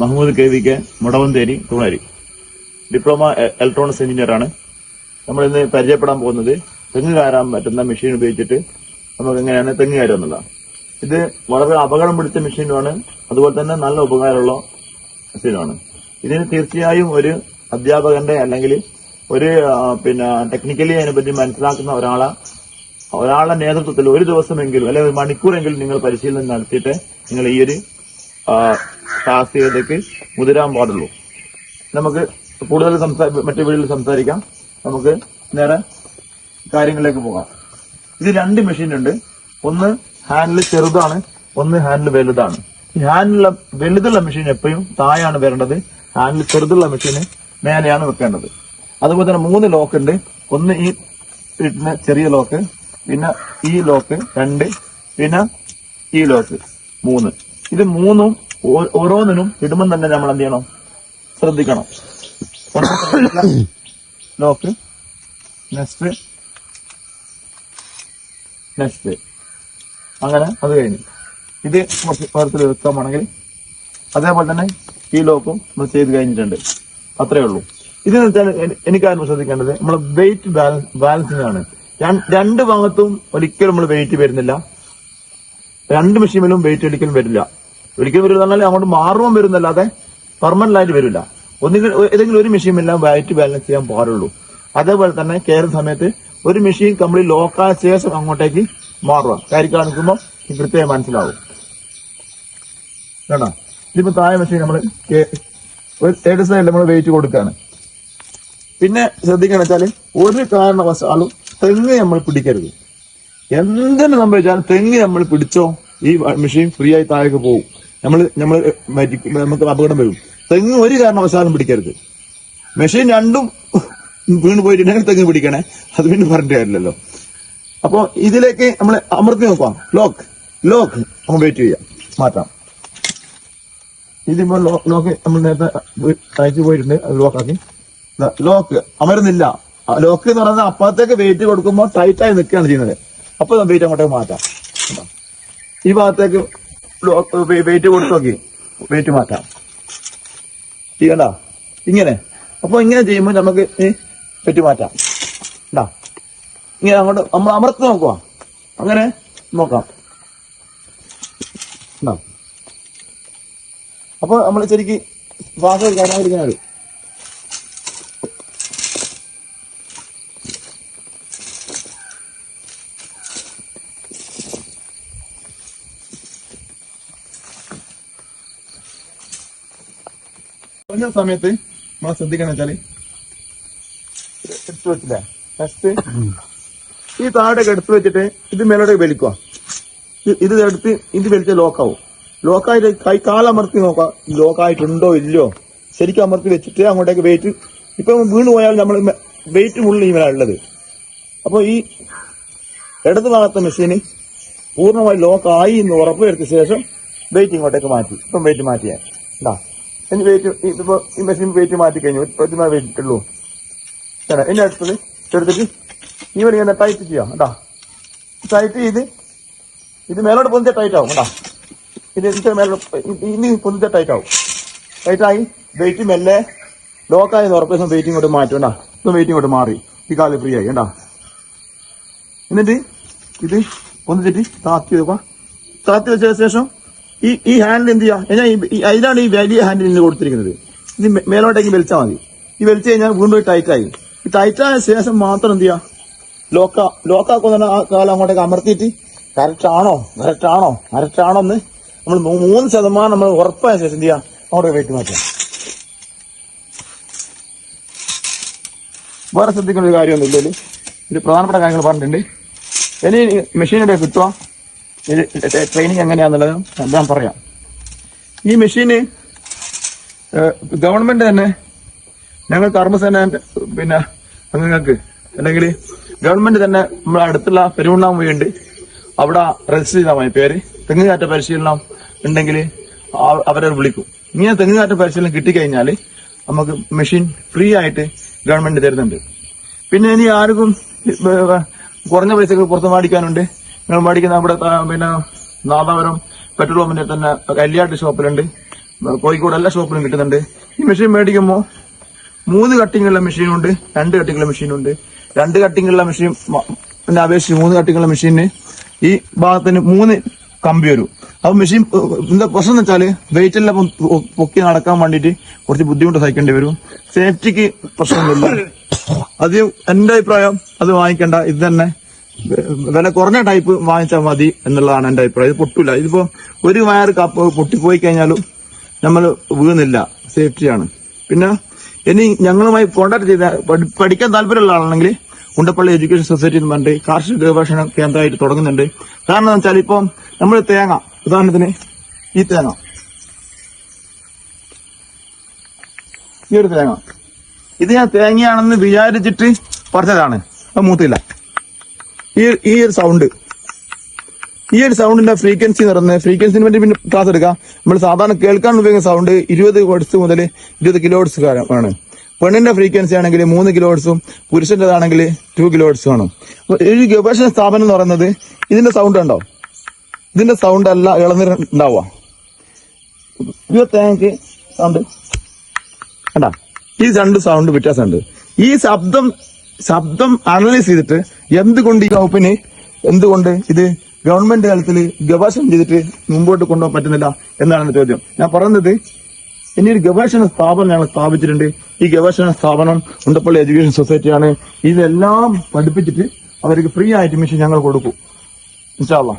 Mahmood K K Mudavantheri തുണരി. Diploma electronics engineer ആണ്. നമ്മൾ ഇന്ന് പരിചയപ്പെടാൻ പോകുന്നത് തെങ്ങ് കയറാൻ പറ്റുന്ന മെഷീൻ ഉപയോഗിച്ചിട്ട് നമുക്ക് എങ്ങനെയാണ് തെങ്ങ് കയറുക എന്നുള്ളതാണ്. ഇത് വളരെ അപകടം പിടിച്ച മെഷീനുമാണ് അതുപോലെ തന്നെ നല്ല ഉപകാരമുള്ള മെഷീനുമാണ് ഇതിന് തീർച്ചയായും ഒരു അധ്യാപകന്റെ അല്ലെങ്കിൽ ഒരു പിന്നെ ടെക്നിക്കലി അതിനെപ്പറ്റി മനസ്സിലാക്കുന്ന ഒരാളെ ഒരാളുടെ നേതൃത്വത്തിൽ ഒരു ദിവസമെങ്കിലും അല്ലെങ്കിൽ ഒരു മണിക്കൂറെങ്കിലും നിങ്ങൾ പരിശീലനം നടത്തിയിട്ട് നിങ്ങൾ ഈ ഒരു ടാസ്കിലേക്ക് മുതിരാൻ പാടുള്ളൂ. നമുക്ക് കൂടുതൽ സംസാ മറ്റു വീട്ടിൽ സംസാരിക്കാം. നമുക്ക് നേരെ കാര്യങ്ങളിലേക്ക് പോകാം. ഇത് രണ്ട് മെഷീൻ ഉണ്ട്. ഒന്ന് ഹാൻഡിൽ ചെറുതാണ് ഒന്ന് ഹാൻഡിൽ വലുതാണ്. ഈ ഹാൻഡിലുള്ള വലുതുള്ള മെഷീൻ എപ്പോഴും താഴെയാണ് വരേണ്ടത്. ഹാൻഡിൽ ചെറുതുള്ള മെഷീന് മേലെയാണ് വെക്കേണ്ടത്. അതുപോലെ തന്നെ മൂന്ന് ലോക്ക് ഉണ്ട്. ഒന്ന് ഈ ഇടുന്ന ചെറിയ ലോക്ക് പിന്നെ ഈ ലോക്ക് രണ്ട് പിന്നെ ഈ ലോക്ക് മൂന്ന്. ഇത് മൂന്നും ഓരോന്നിനും ഇടുമ്പം തന്നെ നമ്മൾ എന്ത് ചെയ്യണം? ശ്രദ്ധിക്കണം. ലോക്ക് നെക്സ്റ്റ് നെക്സ്റ്റ് അങ്ങനെ അത് കഴിഞ്ഞു. ഇത് കുറച്ച് പകരത്തിൽ വെക്കാമാണെങ്കിൽ അതേപോലെ തന്നെ ഈ ലോക്കും നമ്മൾ ചെയ്ത് കഴിഞ്ഞിട്ടുണ്ട്. അത്രേ ഉള്ളൂ. ഇതെന്ന് വെച്ചാൽ എനിക്കാരും എനിക്കായിരുന്നു ശ്രദ്ധിക്കേണ്ടത് നമ്മൾ വെയിറ്റ് ബാലൻസിംഗ് ആണ് രണ്ട് ഭാഗത്തും ഒരിക്കലും നമ്മൾ വെയിറ്റ് വരുന്നില്ല. രണ്ട് മെഷീനിലും വെയിറ്റ് ഒരിക്കലും വരില്ല. ഒരിക്കലും വരില്ല എന്ന് പറഞ്ഞാൽ അങ്ങോട്ട് മാറുമ്പോൾ വരുന്നല്ലാതെ പെർമനന്റ് ആയിട്ട് വരില്ല. ഒന്നുകിൽ ഏതെങ്കിലും ഒരു മെഷീൻ എല്ലാം വയറ്റ് ബാലൻസ് ചെയ്യാൻ പാടുള്ളൂ. അതേപോലെ തന്നെ കയറുന്ന സമയത്ത് ഒരു മെഷീൻ കംപ്ലീറ്റ് ലോക്കായ ശേഷം അങ്ങോട്ടേക്ക് മാറുക കാര്യം കാണിക്കുമ്പോൾ കൃത്യമായി മനസ്സിലാവും. വേണോ ഇതിപ്പോ താഴെ മെഷീൻ നമ്മൾ സൈഡ് സൈഡിൽ നമ്മൾ വെയിറ്റ് കൊടുക്കുകയാണ് പിന്നെ ശ്രദ്ധിക്കണം വെച്ചാൽ ഒരു കാരണവശാലും തെങ്ങ് നമ്മൾ പിടിക്കരുത്. എന്തിനു സംഭവിച്ചാലും തെങ്ങ് നമ്മൾ പിടിച്ചോ ഈ മെഷീൻ ഫ്രീ ആയി താഴേക്ക് പോകും നമ്മൾ നമ്മൾ നമുക്ക് അപകടം വരും. തെങ്ങ് ഒരു കാരണവശാലും പിടിക്കരുത്. മെഷീൻ രണ്ടും വീണ് പോയിട്ടുണ്ടെങ്കിൽ തെങ്ങ് പിടിക്കണേ. അത് പിന്നെ പറഞ്ഞിട്ട് കാര്യമില്ലല്ലോ. അപ്പോൾ ഇതിലേക്ക് നമ്മൾ അമർത്തി നോക്കാം. ലോക്ക് ലോക്ക് നമുക്ക് വെയിറ്റ് ചെയ്യാം. മാറ്റാം. ഇതിപ്പോ ലോ- ലോക്ക് നമ്മൾ നേരത്തെ അയച്ചു പോയിട്ടുണ്ട്. അത് ലോക്കാക്കി ലോക്ക് അമരുന്നില്ല. ലോക്ക് എന്ന് പറയുന്നത് അപ്പുറത്തേക്ക് വെയിറ്റ് കൊടുക്കുമ്പോൾ ടൈറ്റായി നിൽക്കുകയാണ് ചെയ്യുന്നത്. അപ്പൊ വെയിറ്റ് അങ്ങോട്ടേക്ക് മാറ്റാം? ഈ ഭാഗത്തേക്ക് വെയിറ്റ് കൊടുത്തു നോക്കി വെയിറ്റ് മാറ്റാം ചെയ്യണ്ട ഇങ്ങനെ. അപ്പൊ ഇങ്ങനെ ചെയ്യുമ്പോൾ നമുക്ക് വെറ്റി മാറ്റാം ഉണ്ടാ ഇങ്ങനെ അങ്ങോട്ട് നമ്മൾ അമർത്ത് നോക്കുക അങ്ങനെ നോക്കാം. അപ്പൊ നമ്മൾ ശരിക്ക് ശ്വാസം കാണാതിരിക്കാൻ കുറഞ്ഞ സമയത്ത് നമ്മൾ ശ്രദ്ധിക്കണം വെച്ചാൽ എടുത്തു വെച്ചില്ലേ? ഫസ്റ്റ് ഈ താഴെയൊക്കെ എടുത്തു വെച്ചിട്ട് ഇത് മേലോട്ട് വലിക്കുക. ഇത് എടുത്ത് ഇത് വലിച്ച ലോക്കാവും ലോക്കായിട്ട് കൈ കാലമർത്തി നോക്കാം ലോക്കായിട്ടുണ്ടോ ഇല്ലയോ? ശരിക്കും അമർത്തി വെച്ചിട്ട് അങ്ങോട്ടേക്ക് വെയിറ്റ് ഇപ്പൊ വീണ് പോയാൽ നമ്മൾ വെയിറ്റ് ഉള്ളിൽ ഈ ഉള്ളത്. അപ്പൊ ഈ ഇടത് ഭാഗത്തെ മെഷീന് പൂർണമായി ലോക്കായി എന്ന് ഉറപ്പ് വരുത്തിയ ശേഷം വെയിറ്റ് ഇങ്ങോട്ടേക്ക് മാറ്റി. ഇപ്പം വെയിറ്റ് മാറ്റിയാ. ഉണ്ടാ ഇനി വെയിറ്റ് ഇതിപ്പോ ഈ മെഷീൻ വെയിറ്റ് മാറ്റി കഴിഞ്ഞു. ഒരു വെയിറ്റ് ഉള്ളൂ ചേട്ടാ ഇനി അടുത്തത് എടുത്തിട്ട് ഈ വഴി ഞാൻ ടൈറ്റ് ചെയ്യാം. കേട്ടാ ടൈറ്റ് ചെയ്ത് ഇത് മേലോട്ട് പൊന്തിച്ച ടൈറ്റ് ആവും. കേട്ടാ ഇത് മേലോട്ട് ഇനി പൊന്തിച്ച ടൈറ്റ് ആവും. ടൈറ്റ് ആയി. വെയിറ്റ് മെല്ലെ ലോക്കായി ഉറപ്പിച്ച വെയിറ്റ് ഇങ്ങോട്ട് മാറ്റും. കേട്ടാ ഇപ്പം വെയിറ്റ് ഇങ്ങോട്ട് മാറി. ഈ കാൽ ഫ്രീ ആയി. കേട്ടാ എന്നിട്ട് ഇത് പൊന്തിച്ചിട്ട് താത്തി വെക്കുക. താത്തി വെച്ച ശേഷം ഈ ഈ ഹാൻഡിൽ എന്ത് ചെയ്യാം? ഞാൻ ഈ- ഈ- വലിയ ഹാൻഡിൽ കൊടുത്തിരിക്കുന്നത്. ഇത് മേലോട്ടേക്ക് വലിച്ചാൽ മതി. ഈ വലിച്ചു കഴിഞ്ഞാൽ വീണ്ടും ടൈറ്റ് ആയി. ഈ ടൈറ്റ് ആയ ശേഷം മാത്രം എന്ത് ചെയ്യാം? ലോക്ക ലോക്കാക്കുന്ന ആ കാലം അങ്ങോട്ടേക്ക് അമർത്തിയിട്ട് കറക്റ്റ് ആണോ? കറക്റ്റ് എന്ന് നമ്മൾ മൂന്ന് ശതമാനം നമ്മൾ ഉറപ്പായ ശേഷം എന്ത് ചെയ്യാം? അങ്ങോട്ട് വെയിറ്റ് മാറ്റാം. വേറെ ശ്രദ്ധിക്കേണ്ട ഒരു കാര്യമൊന്നുമില്ല പ്രധാനപ്പെട്ട കാര്യങ്ങൾ പറഞ്ഞിട്ടുണ്ട്. ഇനി മെഷീനിടെ കിട്ടുക ഇത് ട്രെയിനിങ് എങ്ങനെയാന്നുള്ളത് ഞാൻ പറയാം. ഈ മെഷീന് ഗവൺമെന്റ് തന്നെ ഞങ്ങൾ കർമ്മസേന പിന്നെ അംഗങ്ങൾക്ക് അല്ലെങ്കിൽ ഗവൺമെന്റ് തന്നെ നമ്മുടെ അടുത്തുള്ള പെരുവണ്ണാമൊഴി ഉണ്ട് അവിടെ രജിസ്റ്റർ ചെയ്താൽ മതി പേര്. തെങ്ങുകാറ്റ പരിശീലനം ഉണ്ടെങ്കിൽ അവരെ വിളിക്കും. ഇങ്ങനെ തെങ്ങുകാറ്റ പരിശീലനം കിട്ടിക്കഴിഞ്ഞാൽ നമുക്ക് മെഷീൻ ഫ്രീ ആയിട്ട് ഗവൺമെന്റ് തരുന്നുണ്ട്. പിന്നെ ഇനി ആർക്കും കുറഞ്ഞ പൈസക്ക് പുറത്ത് മേടിക്കാനുണ്ട്. നിങ്ങൾ മേടിക്കുന്ന നമ്മുടെ പിന്നെ നാദാപുരം പെട്രോൾ പമ്പിന്റെ തന്നെ കല്യാട്ട് ഷോപ്പിലുണ്ട്. കോഴിക്കോട് എല്ലാ ഷോപ്പിലും കിട്ടുന്നുണ്ട്. ഈ മെഷീൻ മേടിക്കുമ്പോൾ മൂന്ന് കട്ടിങ്ങുള്ള മെഷീനുണ്ട് രണ്ട് കട്ടിങ്ങുള്ള മെഷീനുണ്ട് രണ്ട് കട്ടിങ്ങുള്ള മെഷീൻ പിന്നെ അപേക്ഷിച്ച് മൂന്ന് കട്ടിങ്ങുള്ള മെഷീനിന് ഈ ഭാഗത്തിന് മൂന്ന് കമ്പി വരും. അപ്പൊ മെഷീൻ എന്താ പ്രശ്നം എന്ന് വെച്ചാൽ വെയിറ്റ് എല്ലാം പൊക്കി നടക്കാൻ വേണ്ടിയിട്ട് കുറച്ച് ബുദ്ധിമുട്ട് സഹിക്കേണ്ടി വരും. സേഫ്റ്റിക്ക് പ്രശ്നമൊന്നുമില്ല. അത് എന്റെ അഭിപ്രായം അത് വാങ്ങിക്കേണ്ട. ഇത് തന്നെ വില കുറഞ്ഞ ടൈപ്പ് വാങ്ങിച്ചാൽ മതി എന്നുള്ളതാണ് എന്റെ അഭിപ്രായം. ഇത് പൊട്ടില്ല ഇതിപ്പോ ഒരു വയർ കപ്പ് പൊട്ടിപ്പോയി കഴിഞ്ഞാലും നമ്മൾ വീണില്ല സേഫ്റ്റിയാണ് പിന്നെ ഇനി ഞങ്ങളുമായി കോണ്ടാക്ട് ചെയ്ത പഠി- പഠിക്കാൻ താല്പര്യമുള്ള ആളാണെങ്കിൽ ഉണ്ടപ്പള്ളി എഡ്യൂക്കേഷൻ സൊസൈറ്റി എന്ന് പറഞ്ഞിട്ട് കാർഷിക ഗവേഷണ കേന്ദ്രമായിട്ട് തുടങ്ങുന്നുണ്ട്. കാരണം എന്ന് വെച്ചാൽ ഇപ്പം നമ്മൾ തേങ്ങ. ഉദാഹരണത്തിന് ഈ തേങ്ങ. ഈ ഒരു തേങ്ങ. ഇത് ഞാൻ തേങ്ങയാണെന്ന് വിചാരിച്ചിട്ട് പറഞ്ഞതാണ് അത് മൂത്തില്ല. ഈ ഈ ഒരു സൗണ്ട് ഈ ഒരു സൗണ്ടിന്റെ ഫ്രീക്വൻസി പറയുന്നത് ഫ്രീക്വൻസിന് വേണ്ടി പിന്നെ ക്ലാസ് എടുക്കാം. നമ്മൾ സാധാരണ കേൾക്കാൻ ഉപയോഗിക്കുന്ന സൗണ്ട് ഇരുപത് ഹെർട്സ് മുതൽ ഇരുപത് കിലോ ഹെർട്സ് ആണ്. പെണ്ണിന്റെ ഫ്രീക്വൻസി ആണെങ്കിൽ മൂന്ന് കിലോ ഹെർട്സും പുരുഷന്റേതാണെങ്കിൽ ടു കിലോ ഹെർട്സും ആണ്. ഒരു ഗവേഷണ സ്ഥാപനം എന്ന് പറയുന്നത് ഇതിന്റെ സൗണ്ട് ഉണ്ടോ ഇതിന്റെ സൗണ്ട് അല്ല ഇളനീർ ഉണ്ടാവുക. തേങ്ങക്ക് സൗണ്ട് കണ്ടാ? ഈ രണ്ട് സൗണ്ട് വ്യത്യാസമുണ്ട്. ഈ ശബ്ദം ശബ്ദം അനലൈസ് ചെയ്തിട്ട് എന്തുകൊണ്ട് ഈ വകുപ്പിന് എന്തുകൊണ്ട് ഇത് ഗവൺമെന്റ് തലത്തിൽ ഗവേഷണം ചെയ്തിട്ട് മുമ്പോട്ട് കൊണ്ടുപോകാൻ പറ്റുന്നില്ല എന്നാണ് ചോദ്യം. ഞാൻ പറയുന്നത് ഇനി ഒരു ഗവേഷണ സ്ഥാപനം ഞങ്ങൾ സ്ഥാപിച്ചിട്ടുണ്ട്. ഈ ഗവേഷണ സ്ഥാപനം ഉണ്ടപ്പള്ളി എഡ്യൂക്കേഷൻ സൊസൈറ്റിയാണ് ഇതെല്ലാം പഠിപ്പിച്ചിട്ട് അവർക്ക് ഫ്രീ ആയിട്ട് മിഷൻ ഞങ്ങൾ കൊടുക്കും. ഇൻഷാല്ലാ